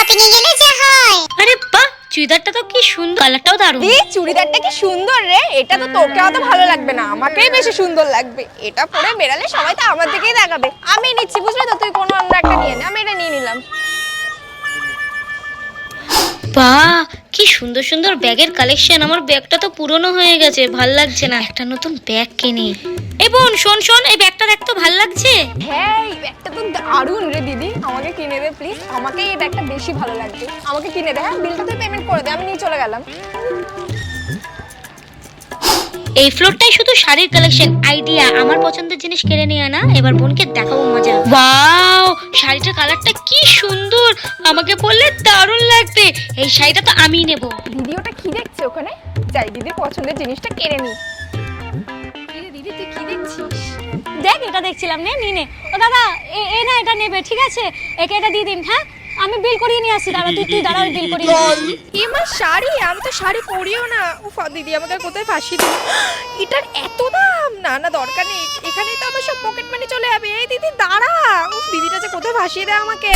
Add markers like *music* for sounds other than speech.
Shopping এ গেলে যা হয়? আরে বাহ চুড়িদারটা তো কি সুন্দর কালারটাও দারুণ। এই চুড়িদারটা কি সুন্দর রে এটা তো তোকে অত ভালো লাগবে না আমাকেই বেশি সুন্দর লাগবে। এটা পরে বেরালে সবাই তো আমার দিকেই দেখাবে আমি নিচ্ছি বুঝলি তো তুই কোনো অন্য একটা নিয়ে নে আমি এটা নিয়ে নিলাম। বাহ কি সুন্দর সুন্দর ব্যাগের কালেকশন আমার ব্যাগটা তো পুরনো হয়ে গেছে ভালো লাগছে না। একটা নতুন ব্যাগ কিনি। এই বোন শোন শোন এই ব্যাগটা দেখ তো ভালো লাগছে? হ্যাঁ ব্যাগটা তো দারুণ রে দিদি। আমাকে কিনে দে প্লিজ আমাকে এই ব্যাগটা বেশি ভালো লাগবে আমাকে কিনে দে হ্যাঁ? বিলটা তুই পেমেন্ট করে দে আমি নিয়ে চলে গেলাম। এই ফ্লোরটাই শুধু শাড়ির কালেকশন আইডিয়া আমার পছন্দের জিনিস কিনে নিয়ে না এবার বোনকে দেখাবো মজা। ওয়াও শাড়িটার কালারটা কি সুন্দর! আমাকে বললে দারুণ লাগবে। এই শাড়িটা তো আমিই নেব। দিদি ওটা কি দেখছে ওখানে? যাই দিদির পছন্দের জিনিসটা কিনে নি। দিদি তুই কি দেখছিস? দেখ, এটা দেখছিলাম, নে নিনে ও দাদা, এ না, এটা নেবে, ঠিক আছে? একে এটা দিয়ে দিন হ্যাঁ? আমি বিল করিয়ে নিয়ে আসি দাঁড়া তুই তুই দাঁড়া বিল করিয়ে নিয়ে। এমা শাড়ি? আমি তো শাড়ি পরিও না। উফ দিদি, আমাকে কোথায় ফাঁসি দিল *gasps* এটার এত দাম? না না, দরকার নেই। এখানেই তো আমার সব পকেট মানি চলে যাবে। এই, দিদি, দাঁড়া। উফ, দিদিটা যে কোথায় ফাঁসিয়ে দেয় আমাকে?